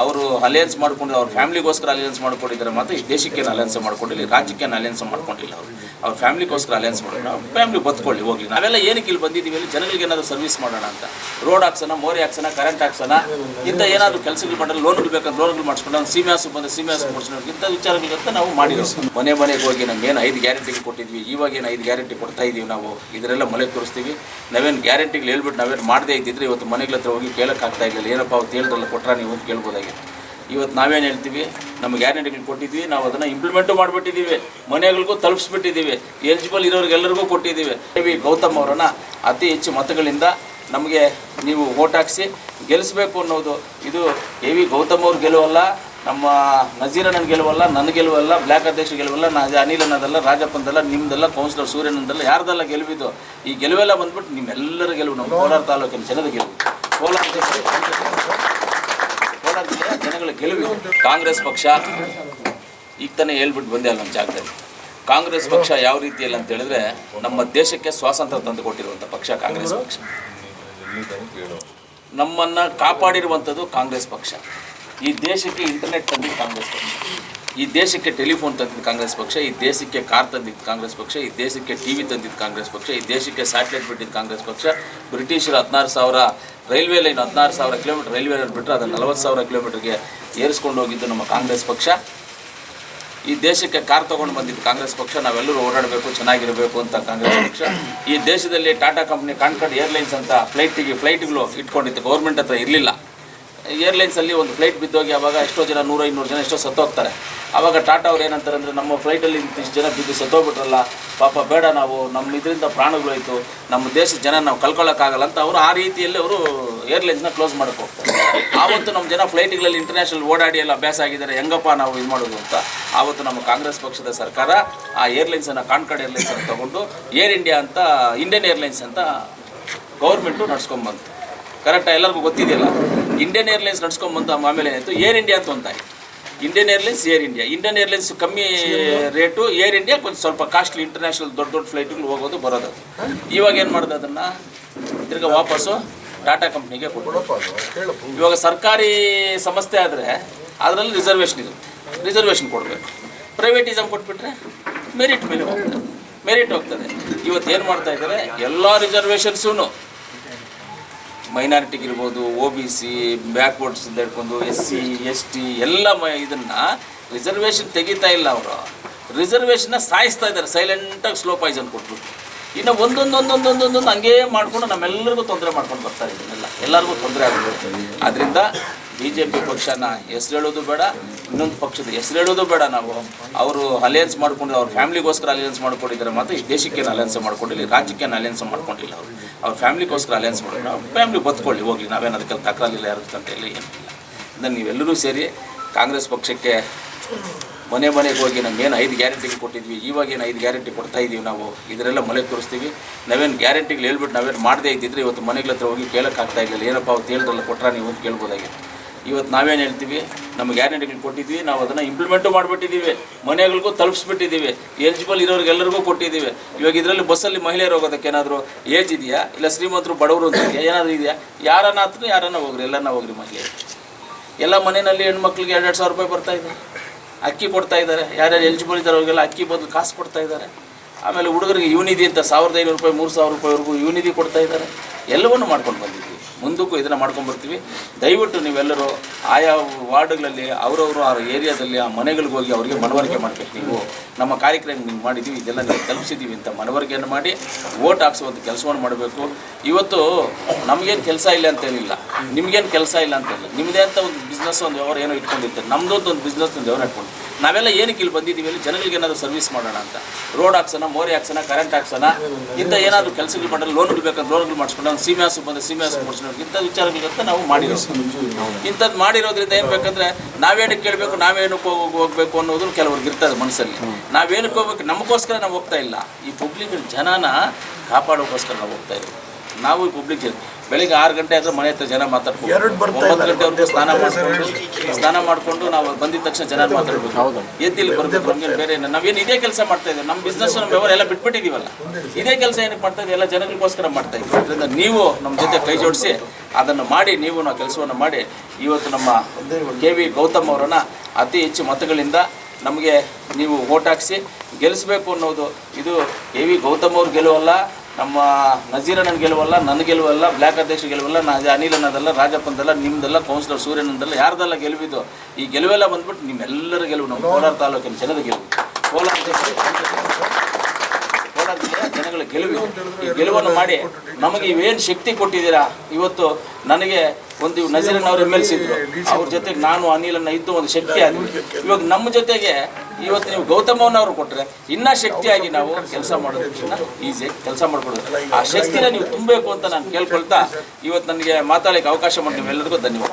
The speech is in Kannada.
ಅವರು ಅಲಯನ್ಸ್ ಮಾಡ್ಕೊಂಡು, ಅವ್ರ ಫ್ಯಾಮಿಲಿಗೋಸ್ಕರ ಅಲಯನ್ಸ್ ಮಾಡ್ಕೊಂಡಿದ್ದಾರೆ ಮಾತ್ರ, ಈ ದೇಶಕ್ಕೇನು ಅಲಯನ್ಸ್ ಮಾಡ್ಕೊಂಡಿಲ್ಲ ರಾಜ್ಯಕ್ಕೇನು ಅಲಯನ್ಸ್ ಮಾಡ್ಕೊಂಡಿಲ್ಲ ಅವರು. ಅವ್ರ ಫ್ಯಾಮಿಲಿಗೋಸ್ಕರ ಅಲಯನ್ಸ್ ಮಾಡೋಣ ಅವ್ರ ಫ್ಯಾಮಿಲಿ ಬದುಕೊಳ್ಳಿ, ಹೋಗ್ಲಿ. ನಾವೆಲ್ಲ ಏನಕ್ಕೆ ಇಲ್ಲಿ ಬಂದಿದ್ದೀವಿ ಅಲ್ಲಿ ಜನಗಳಿಗೆ ಏನಾದರೂ ಸರ್ವಿಸ್ ಮಾಡೋಣ ಅಂತ. ರೋಡ್ ಹಾಕ್ಸೋಣ ಮೋರಿ ಹಾಕ್ಸೋಣ ಕರೆಂಟ್ ಹಾಕ್ಸೋಣ, ಇಂಥ ಏನಾದರೂ ಕೆಲಸಗಳು ಮಾಡಲು ಲೋನ್ಗಳು ಬೇಕಂದ್ರೆ ಲೋನ್ಗಳು ಮಾಡಿಸ್ಕೊಂಡು, ಅವ್ನು ಸೀಮೆ ಹಸು ಬಂದು ಸೀಮೆ ಹಸು ಮಾಡಿಸ್ಕೊಂಡು, ಇಂಥ ವಿಚಾರಗಳಿಗಂತ ನಾವು ಮಾಡಿರೋದು. ಮನೆ ಮನೆಗೆ ಹೋಗಿ ನಮ್ಗೆ ಏನು ಐದು ಗ್ಯಾರಂಟಿಗೆ ಕೊಟ್ಟಿದ್ವಿ, ಇವಾಗ ಏನು ಐದು ಗ್ಯಾರಂಟಿ ಕೊಡ್ತಾ ಇದ್ದೀವಿ ನಾವು ಇದರೆಲ್ಲ ಮನೆ ತೋರಿಸ್ತೀವಿ. ನಾವೇನು ಗ್ಯಾರಂಟಿಗಳು ಹೇಳ್ಬಿಟ್ಟು ನಾವೇನು ಮಾಡದೇ ಇದ್ದಿದ್ರೆ ಇವತ್ತು ಮನೆಗಳ ಹತ್ರ ಹೋಗಿ ಕೇಳೋಕ್ಕಾಗ್ತಾ ಇರಲಿಲ್ಲ. ಏನಪ್ಪ ಅವ್ರು ಹೇಳಿದ್ರಲ್ಲ ಕೊಟ್ರ ನೀವು ಅಂತ ಇವತ್ತು ನಾವೇನು ಹೇಳ್ತೀವಿ? ನಮ್ಮ ಗ್ಯಾರಂಟಿಗಳು ಕೊಟ್ಟಿದ್ವಿ ನಾವು ಅದನ್ನು ಇಂಪ್ಲಿಮೆಂಟು ಮಾಡಿಬಿಟ್ಟಿದ್ದೀವಿ. ಮನೆಗಳಿಗೂ ತಲುಪಿಸ್ಬಿಟ್ಟಿದ್ದೀವಿ. ಎಲಿಜಿಬಲ್ ಇರೋರಿಗೆಲ್ಲರಿಗೂ ಕೊಟ್ಟಿದ್ದೀವಿ. ವಿ ಗೌತಮ್ ಅವರನ್ನು ಅತಿ ಹೆಚ್ಚು ಮತಗಳಿಂದ ನಮಗೆ ನೀವು ಓಟ್ ಹಾಕ್ಸಿ ಗೆಲ್ಲಿಸ್ಬೇಕು ಅನ್ನೋದು. ಇದು ಎ ವಿ ಗೌತಮ್ ಅವ್ರ ಗೆಲುವಲ್ಲ ನಮ್ಮ ನಜೀರಣ್ಣನ ಗೆಲುವಲ್ಲ ನನ್ನ ಗೆಲುವಲ್ಲ ಬ್ಲ್ಯಾಕ್ ಅಧ್ಯಕ್ಷ ಗೆಲುವಲ್ಲ ನಾ ಅನಿಲ್ ಅನ್ನೋದಲ್ಲ ರಾಜಪ್ಪಂದಲ್ಲ, ನಿಮ್ದೆಲ್ಲ, ಕೌನ್ಸಿಲರ್ ಸೂರ್ಯನಂದಲ್ಲ, ಯಾರ್ದೆಲ್ಲ ಗೆಲುವಿದ್ದು ಈ ಗೆಲುವೆಲ್ಲ ಬಂದ್ಬಿಟ್ಟು ನಿಮ್ಮೆಲ್ಲರ ಗೆಲುವು. ನಮ್ಮ ಕೋಲಾರ ತಾಲೂಕಿನ ಜನದ ಗೆಲುವು. ಕೋಲಾರ ಜನಗಳ ಗೆಲುವು ಕಾಂಗ್ರೆಸ್ ಪಕ್ಷ ಈಗ ತಾನೇ ಹೇಳ್ಬಿಟ್ಟು ಬಂದೆ ಅಲ್ಲ ನಮ್ಮ ಜಾಗದಲ್ಲಿ. ಕಾಂಗ್ರೆಸ್ ಪಕ್ಷ ಯಾವ ರೀತಿಯಲ್ಲಿ ಅಂತ ಹೇಳಿದ್ರೆ ನಮ್ಮ ದೇಶಕ್ಕೆ ಸ್ವಾತಂತ್ರ್ಯ ತಂದು ಕೊಟ್ಟಿರುವಂಥ ಪಕ್ಷ ಕಾಂಗ್ರೆಸ್ ಪಕ್ಷ. ನಮ್ಮನ್ನ ಕಾಪಾಡಿರುವಂಥದ್ದು ಕಾಂಗ್ರೆಸ್ ಪಕ್ಷ. ಈ ದೇಶಕ್ಕೆ ಇಂಟರ್ನೆಟ್ ತಂದಿದ್ದು ಕಾಂಗ್ರೆಸ್ ಪಕ್ಷ. ಈ ದೇಶಕ್ಕೆ ಟೆಲಿಫೋನ್ ತಂದಿದ್ದು ಕಾಂಗ್ರೆಸ್ ಪಕ್ಷ. ಈ ದೇಶಕ್ಕೆ ಕಾರ್ ತಂದಿದ್ದು ಕಾಂಗ್ರೆಸ್ ಪಕ್ಷ. ಈ ದೇಶಕ್ಕೆ ಟಿ ವಿ ತಂದಿದ್ದು ಕಾಂಗ್ರೆಸ್ ಪಕ್ಷ. ಈ ದೇಶಕ್ಕೆ ಸ್ಯಾಟಲೈಟ್ ಬಿಟ್ಟಿದ್ದು ಕಾಂಗ್ರೆಸ್ ಪಕ್ಷ. ಬ್ರಿಟಿಷರು ಹದಿನಾರು ಸಾವಿರ ರೈಲ್ವೆ ಲೈನ್ ಹದಿನಾರು ಸಾವಿರ ಕಿಲೋಮೀಟರ್ ರೈಲ್ವೆ ಲೈನ್ ಬಿಟ್ಟರೆ ಅದನ್ನು ನಲವತ್ತು ಸಾವಿರ ಕಿಲೋಮೀಟರ್ಗೆ ಏರಿಸ್ಕೊಂಡು ಹೋಗಿದ್ದು ನಮ್ಮ ಕಾಂಗ್ರೆಸ್ ಪಕ್ಷ. ಈ ದೇಶಕ್ಕೆ ಕಾರ್ ತೊಗೊಂಡು ಬಂದಿದ್ದು ಕಾಂಗ್ರೆಸ್ ಪಕ್ಷ, ನಾವೆಲ್ಲರೂ ಓಡಾಡಬೇಕು, ಚೆನ್ನಾಗಿರಬೇಕು ಅಂತ ಕಾಂಗ್ರೆಸ್ ಪಕ್ಷ. ಈ ದೇಶದಲ್ಲಿ ಟಾಟಾ ಕಂಪ್ನಿ ಕಾಣ್ಕಡ್ ಏರ್ಲೈನ್ಸ್ ಅಂತ ಫ್ಲೈಟಿಗೆ ಫ್ಲೈಟ್ಗಳು ಇಟ್ಕೊಂಡಿತ್ತು ಗೌರ್ಮೆಂಟ್ ಹತ್ರ ಇರಲಿಲ್ಲ. ಏರ್ಲೈನ್ಸಲ್ಲಿ ಒಂದು ಫ್ಲೈಟ್ ಬಿದ್ದೋಗಿ ಆವಾಗ ಎಷ್ಟೋ ಜನ ನೂರ ಇನ್ನೂರು ಜನ ಎಷ್ಟೋ ಸತ್ತೋಗ್ತಾರೆ. ಆವಾಗ ಟಾಟಾ ಅವ್ರು ಏನಂತಾರೆ ಅಂದರೆ, ನಮ್ಮ ಫ್ಲೈಟಲ್ಲಿ ಇಂತಿಷ್ಟು ಜನ ಬಿದ್ದು ಸತ್ತೋಗ್ಬಿಟ್ರಲ್ಲ, ಪಾಪ ಬೇಡ ನಾವು, ನಮ್ಮ ಇದರಿಂದ ಪ್ರಾಣಗಳೋಯ್ತು, ನಮ್ಮ ದೇಶದ ಜನ ನಾವು ಕಲ್ಕೊಳ್ಳೋಕ್ಕಾಗಲ್ಲ ಅಂತ ಅವರು ಆ ರೀತಿಯಲ್ಲಿ ಅವರು ಏರ್ಲೈನ್ಸ್ನ ಕ್ಲೋಸ್ ಮಾಡಕ್ಕೆ ಹೋಗ್ತಾರೆ. ಆವತ್ತು ನಮ್ಮ ಜನ ಫ್ಲೈಟ್ಗಳಲ್ಲಿ ಇಂಟರ್ನ್ಯಾಷನಲ್ ಓಡಾಡಿ ಎಲ್ಲ ಅಭ್ಯಾಸ ಆಗಿದ್ದಾರೆ, ಹೆಂಗಪ್ಪ ನಾವು ಇದು ಮಾಡೋದು ಅಂತ. ಆವತ್ತು ನಮ್ಮ ಕಾಂಗ್ರೆಸ್ ಪಕ್ಷದ ಸರ್ಕಾರ ಆ ಏರ್ಲೈನ್ಸನ್ನು ಕಾನ್ಕಾರ್ಡ್ ಏರ್ಲೈನ್ಸನ್ನು ತಗೊಂಡು ಏರ್ ಇಂಡಿಯಾ ಅಂತ ಇಂಡಿಯನ್ ಏರ್ಲೈನ್ಸ್ ಅಂತ ಗೌರ್ಮೆಂಟು ನಡ್ಸ್ಕೊಂಬಂತು. ಕರೆಕ್ಟಾಗಿ ಎಲ್ಲರಿಗೂ ಗೊತ್ತಿದೆಯಲ್ಲ? ಇಂಡಿಯನ್ ಏರ್ಲೈನ್ಸ್ ನಡ್ಸ್ಕೊಂಬಂದು ಆಮೇಲೆ ಏನಾಯಿತು? ಏರ್ ಇಂಡಿಯಾ ಅಂತ ಒಂದಾಯ್ತು Indian airlines air India Indian airlines ಕಮ್ಮಿ ರೇಟು ಏರ್ ಇಂಡಿಯಾ ಕೊಂಚ ಸ್ವಲ್ಪ ಕಾಸ್ಟ್ಲಿ ಇಂಟರ್ನ್ಯಾಷನಲ್ ದೊಡ್ಡ ದೊಡ್ಡ ಫ್ಲೈಟ್ಗಳು ಹೋಗೋದು, ಬರೋದು ಇವಾಗ ಏನು ಮಾಡೋದು ಅದನ್ನು? ತಿರ್ಗಾ ವಾಪಸ್ಸು ಟಾಟಾ ಕಂಪ್ನಿಗೆ ಕೊಟ್ಟು ಇವಾಗ ಸರ್ಕಾರಿ ಸಂಸ್ಥೆ ಆದರೆ ಅದರಲ್ಲಿ ರಿಸರ್ವೇಷನ್ ಇರುತ್ತೆ. ರಿಸರ್ವೇಷನ್ ಕೊಡಬೇಕು. ಪ್ರೈವೇಟಿಸಮ್ ಕೊಟ್ಬಿಟ್ರೆ ಮೆರಿಟ್ ಮೇಲೆ ಹೋಗ್ತದೆ. ಮೆರಿಟ್ ಹೋಗ್ತದೆ. ಇವತ್ತು ಏನು ಮಾಡ್ತಾ ಇದ್ದಾರೆ ಎಲ್ಲ ರಿಸರ್ವೇಷನ್ಸೂ ಮೈನಾರಿಟಿಗಿರ್ಬೋದು ಓ ಬಿ ಸಿ ಬ್ಯಾಕ್ವರ್ಡ್ಸಿಂದ ಹಿಡ್ಕೊಂಡು ಎಸ್ ಸಿ ಎಸ್ ಟಿ ಎಲ್ಲ ಮ ಇದನ್ನು ರಿಸರ್ವೇಷನ್ ತೆಗಿತಾ ಇಲ್ಲ ಅವರು. ರಿಸರ್ವೇಷನ್ನ ಸಾಯಿಸ್ತಾ ಇದ್ದಾರೆ. ಸೈಲೆಂಟಾಗಿ ಸ್ಲೋ ಪಾಯ್ಸನ್ ಕೊಟ್ಬಿಟ್ಟು. ಇನ್ನು ಒಂದೊಂದು ಒಂದೊಂದು ಒಂದೊಂದೊಂದು ಹಂಗೇ ಮಾಡಿಕೊಂಡು ನಮ್ಮೆಲ್ಲರಿಗೂ ತೊಂದರೆ ಮಾಡ್ಕೊಂಡು ಬರ್ತಾರೆ ಇದನ್ನೆಲ್ಲ. ಎಲ್ಲರಿಗೂ ತೊಂದರೆ ಆಗುತ್ತೆ ಆದ್ದರಿಂದ ಬಿ ಜೆ ಪಿ ಪಕ್ಷನ ಹೆಸರು ಹೇಳೋದು ಬೇಡ, ಇನ್ನೊಂದು ಪಕ್ಷದ ಹೆಸರು ಹೇಳೋದು ಬೇಡ ನಾವು. ಅವರು ಅಲಯನ್ಸ್ ಮಾಡ್ಕೊಂಡು, ಅವ್ರ ಫ್ಯಾಮಿಲಿಗೋಸ್ಕರ ಅಲಯನ್ಸ್ ಮಾಡ್ಕೊಂಡಿದ್ದಾರೆ ಮಾತ್ರ. ಈ ದೇಶಕ್ಕೇನು ಅಲಯನ್ಸ್ ಮಾಡ್ಕೊಂಡಿಲ್ಲ ರಾಜ್ಯಕ್ಕೇನು ಅಲಯನ್ಸ್ ಮಾಡ್ಕೊಂಡಿಲ್ಲ ಅವರು. ಅವ್ರ ಫ್ಯಾಮಿಲಿಗೋಸ್ಕರ ಅಲಯನ್ಸ್ ಮಾಡೋಣ ಅವ್ರ ಫ್ಯಾಮಿಲಿ ಬದುಕೊಳ್ಳಿ, ಹೋಗ್ಲಿ. ನಾವೇನು ಅದಕ್ಕೆ ತಕರಾರಿಲ್ಲ ಯಾರು ಹೇಳಿ ಏನಿಲ್ಲ. ಇದನ್ನು ನೀವೆಲ್ಲರೂ ಸೇರಿ ಕಾಂಗ್ರೆಸ್ ಪಕ್ಷಕ್ಕೆ ಮನೆ ಮನೆಗೆ ಹೋಗಿ ನಮ್ಗೇನು ಐದು ಗ್ಯಾರಂಟಿಗಳು ಕೊಟ್ಟಿದ್ವಿ, ಇವಾಗ ಏನು ಐದು ಗ್ಯಾರಂಟಿ ಕೊಡ್ತಾ ಇದ್ದೀವಿ ನಾವು ಇದರೆಲ್ಲ ಮನೆ ತೋರಿಸ್ತೀವಿ. ನಾವೇನು ಗ್ಯಾರಂಟಿಗಳು ಹೇಳ್ಬಿಟ್ಟು ನಾವೇನು ಮಾಡದೇ ಇದ್ದಿದ್ರೆ ಇವತ್ತು ಮನೆಗಳ ಹತ್ರ ಹೋಗಿ ಕೇಳಕ್ಕೆ ಆಗ್ತಾ ಇಲ್ಲ ಏನಪ್ಪ ಅವತ್ತು ಹೇಳಿದ್ರಲ್ಲ ಕೊಟ್ರ ನೀವು ಅಂತ ಕೇಳ್ಬೋದಾಗಿತ್ತು ಇವತ್ತು ನಾವೇನು ಹೇಳ್ತೀವಿ ನಮ್ಮ ಗ್ಯಾರಂಟಿಗಳು ಕೊಟ್ಟಿದ್ವಿ, ನಾವು ಅದನ್ನು ಇಂಪ್ಲಿಮೆಂಟು ಮಾಡಿಬಿಟ್ಟಿದ್ದೀವಿ. ಮನೆಗಳಿಗೂ ತಲುಪಿಸ್ಬಿಟ್ಟಿದ್ದೀವಿ. ಎಲಿಜಿಬಲ್ ಇರೋರಿಗೆಲ್ಲರಿಗೂ ಕೊಟ್ಟಿದ್ದೀವಿ. ಇವಾಗ ಇದರಲ್ಲಿ ಬಸ್ಸಲ್ಲಿ ಮಹಿಳೆಯರು ಹೋಗೋದಕ್ಕೆ ಏನಾದರೂ ಏಜ್ ಇದೆಯಾ? ಇಲ್ಲ ಶ್ರೀಮಂತರು, ಬಡವರು ಅಂತ ಏನಾದರೂ ಇದೆಯಾ? ಯಾರನ್ನ ಹತ್ರ ಯಾರನ್ನ ಹೋಗ್ರಿ, ಎಲ್ಲರನ್ನ ಹೋಗ್ರಿ ಮಹಿಳೆಯರು. ಎಲ್ಲ ಮನೆಯಲ್ಲಿ ಹೆಣ್ಮಕ್ಳಿಗೆ ಎರಡೆರಡು ಸಾವಿರ ರೂಪಾಯಿ ಬರ್ತಾಯಿದೆ ಅಕ್ಕಿ ಕೊಡ್ತಾ ಇದ್ದಾರೆ. ಯಾರ್ಯಾರು ಎಲಿಜಿಬಲ್ ಇದ್ದಾರೆ ಅವರಿಗೆಲ್ಲ ಅಕ್ಕಿ ಬದಲು ಕಾಸು ಕೊಡ್ತಾ ಇದ್ದಾರೆ. ಆಮೇಲೆ ಹುಡುಗರಿಗೆ ಯೂನಿಧಿ ಅಂತ ಸಾವಿರದ ಐನೂರು ರೂಪಾಯಿ, ಮೂರು ಸಾವಿರ ರೂಪಾಯಿವರೆಗೂ ಯೂನಿಧಿ ಕೊಡ್ತಾ ಇದ್ದಾರೆ. ಎಲ್ಲವನ್ನು ಮಾಡ್ಕೊಂಡು ಬಂದಿದ್ವಿ ಮುಂದಕ್ಕೂ ಇದನ್ನು ಮಾಡ್ಕೊಂಡು ಬರ್ತೀವಿ. ದಯವಿಟ್ಟು ನೀವೆಲ್ಲರೂ ಆಯಾ ವಾರ್ಡ್ಗಳಲ್ಲಿ, ಅವರವರು ಆ ಏರಿಯಾದಲ್ಲಿ, ಆ ಮನೆಗಳಿಗೆ ಹೋಗಿ ಅವರಿಗೆ ಮನವರಿಕೆ ಮಾಡಬೇಕು. ನೀವು ನಮ್ಮ ಕಾರ್ಯಕ್ರಮ ನೀವು ಮಾಡಿದ್ದೀವಿ. ಇದೆಲ್ಲ ನೀವು ತಲುಪಿಸಿದ್ದೀವಿ ಅಂತ ಮನವರಿಕೆಯನ್ನು ಮಾಡಿ ಓಟ್ ಹಾಕ್ಸುವಂಥ ಕೆಲಸವನ್ನು ಮಾಡಬೇಕು. ಇವತ್ತು ನಮಗೇನು ಕೆಲಸ ಇಲ್ಲ ಅಂತ ಹೇಳಿಲ್ಲ ನಿಮಗೇನು ಕೆಲಸ ಇಲ್ಲ ಅಂತ ಹೇಳಿಲ್ಲ ನಿಮ್ಮದೇ ಅಂತ ಒಂದು ಬಿಸ್ನೆಸ್ ಒಂದು ವ್ಯವಹಾರ ಏನೋ ಇಟ್ಕೊಂಡಿರ್ತಾರೆ. ನಮ್ಮದು ಒಂದು ಬಿಸ್ನೆಸ್ ಒಂದು ವ್ಯವಹಾರ ಇಟ್ಕೊಂಡು ನಾವೆಲ್ಲ ಏನಕ್ಕೆ ಇಲ್ಲಿ ಬಂದಿದ್ದೀವಿ ಇಲ್ಲಿ ಜನಗಳಿಗೆ ಏನಾದರೂ ಸರ್ವಿಸ್ ಮಾಡೋಣ ಅಂತ. ರೋಡ್ ಹಾಕ್ಸೋಣ ಮೋರಿ ಹಾಕ್ಸೋಣ ಕರೆಂಟ್ ಹಾಕ್ಸೋಣ, ಇಂಥ ಏನಾದರೂ ಕೆಲಸಗಳು ಮಾಡಲು ಲೋನ್ಗಳು ಬೇಕಂದ್ರೆ ಲೋನ್ಗಳು ಮಾಡಿಸ್ಕೊಂಡು ಅವ್ನು ಸೀಮೆ ಹಸು ಬಂದು ಸೀಮೆ ಹಸು ಮಾಡಿಸ್ಕೊಂಡು ಇಂಥ ವಿಚಾರಗಳಿಗಂತ ನಾವು ಮಾಡಿರೋದು. ಇಂಥದ್ದು ಮಾಡಿರೋದ್ರಿಂದ ಏನು ಬೇಕಂದ್ರೆ ನಾವೇನಕ್ಕೆ ಕೇಳಬೇಕು ನಾವೇನಕ್ಕೆ ಹೋಗಿ, ಹೋಗ್ಬೇಕು ಅನ್ನೋದು ಕೆಲವ್ರಿಗೆ ಇರ್ತದೆ ಮನಸ್ಸಲ್ಲಿ. ನಾವೇನಕ್ಕೆ ಹೋಗ್ಬೇಕು, ನಮಗೋಸ್ಕರ ನಾವು ಹೋಗ್ತಾ ಇಲ್ಲ. ಈ ಪಬ್ಲಿಕ್ ಜನನ ಕಾಪಾಡೋಕ್ಕೋಸ್ಕರ ನಾವು ಹೋಗ್ತಾ ಇದ್ದೀವಿ. ನಾವು ಈ ಪಬ್ಲಿಕ್ ಬೆಳಿಗ್ಗೆ ಆರು ಗಂಟೆ ಆದ್ರೆ ಮನೆ ಹತ್ರ ಜನ ಮಾತಾಡ್ಕೊಂಡು ಒಂಬತ್ತು. ಗಂಟೆವರೆಗೂ ಸ್ನಾನ ಮಾಡಿಕೊಂಡು ಸ್ನಾನ ಮಾಡಿಕೊಂಡು ನಾವು ಬಂದಿದ ತಕ್ಷಣ ಜನ ಮಾತಾಡ್ಬೇಕು ಎದ್ದಿಲ್ಲಿ ಬರ್ಬೇಕು ನಮ್ಗೆ ಬೇರೆ ನಾವೇನು ಇದೇ ಕೆಲಸ ಮಾಡ್ತಾ ಇದ್ದೀವಿ. ನಮ್ಮ ಬಿಸ್ನೆಸ್ ನಮ್ಮ ವ್ಯವಹಾರ ಎಲ್ಲ ಬಿಟ್ಬಿಟ್ಟಿದೀವಲ್ಲ ಇದೇ ಕೆಲಸ ಏನಕ್ಕೆ ಮಾಡ್ತಾ ಇದ್ದೀವಿ? ಎಲ್ಲ ಜನಗಳಿಗೋಸ್ಕರ ಮಾಡ್ತಾ ಇದ್ದೀವಿ. ಅದರಿಂದ ನೀವು ನಮ್ಮ ಜೊತೆ ಕೈ ಜೋಡಿಸಿ ಅದನ್ನು ಮಾಡಿ ನೀವು ನಾವು ಕೆಲಸವನ್ನು ಮಾಡಿ ಇವತ್ತು ನಮ್ಮ ಕೆ ವಿ ಗೌತಮ್ ಅವರನ್ನು ಅತಿ ಹೆಚ್ಚು ಮತಗಳಿಂದ ನಮಗೆ ನೀವು ಓಟ್ ಹಾಕ್ಸಿ ಗೆಲ್ಲಿಸ್ಬೇಕು ಅನ್ನೋದು ಇದು ಕೆ ವಿ ಗೌತಮ್ ಅವ್ರ ಗೆಲುವಲ್ಲ ನಮ್ಮ ನಜೀರಣ್ಣನ ಗೆಲುವಲ್ಲ ನನ್ನ ಗೆಲುವಲ್ಲ ಬ್ಲ್ಯಾಕ್ ಅಧ್ಯಕ್ಷ ಗೆಲುವಲ್ಲ, ನಾ ಅನಿಲ್ ಅನ್ನೋದಲ್ಲ ರಾಜಪ್ಪಂದಲ್ಲ ನಿಮ್ದಲ್ಲ, ಕೌನ್ಸಿಲರ್ ಸೂರ್ಯನಂದಲ್ಲ, ಯಾರ್ದಲ್ಲ ಗೆಲುವಿದ್ದು ಈ ಗೆಲುವೆಲ್ಲ ಬಂದ್ಬಿಟ್ಟು ನಿಮ್ಮೆಲ್ಲರ ಗೆಲುವು ನಮ್ಮ ಕೋಲಾರ ತಾಲೂಕಿನ ಜನದ ಗೆಲುವು. ಕೋಲಾರ ಜನಗಳ ಗೆಲುವು ಈ ಗೆಲುವನ್ನು ಮಾಡಿ ನಮಗೆ ಇವೇನು ಶಕ್ತಿ ಕೊಟ್ಟಿದ್ದೀರಾ? ಇವತ್ತು ನನಗೆ ಒಂದು ನಜೀರನ್ ಅವ್ರು ಎಂ ಎಲ್ ಸಿ ಇದ್ರು. ಅವ್ರ ಜೊತೆಗೆ ನಾನು ಅನಿಲನ್ನ ಇದ್ದು ಒಂದು ಶಕ್ತಿ ಇವಾಗ ನಮ್ಮ ಜೊತೆಗೆ ಇವತ್ತು ನೀವು ಗೌತಮವನ್ನವರು ಕೊಟ್ಟರೆ ಇನ್ನೂ ಶಕ್ತಿಯಾಗಿ ನಾವು ಕೆಲಸ ಮಾಡೋದಕ್ಕಿಂತ ಈಸಿ ಕೆಲಸ ಮಾಡ್ಕೊಡೋದು. ಆ ಶಕ್ತಿನ ನೀವು ತುಂಬಬೇಕು ಅಂತ ನಾನು ಕೇಳ್ಕೊಳ್ತಾ ಇವತ್ತು ನನಗೆ ಮಾತಾಡಲಿಕ್ಕೆ ಅವಕಾಶ ಮಾಡಿ ನಿಮ್ಮೆಲ್ಲರಿಗೂ ಧನ್ಯವಾದ.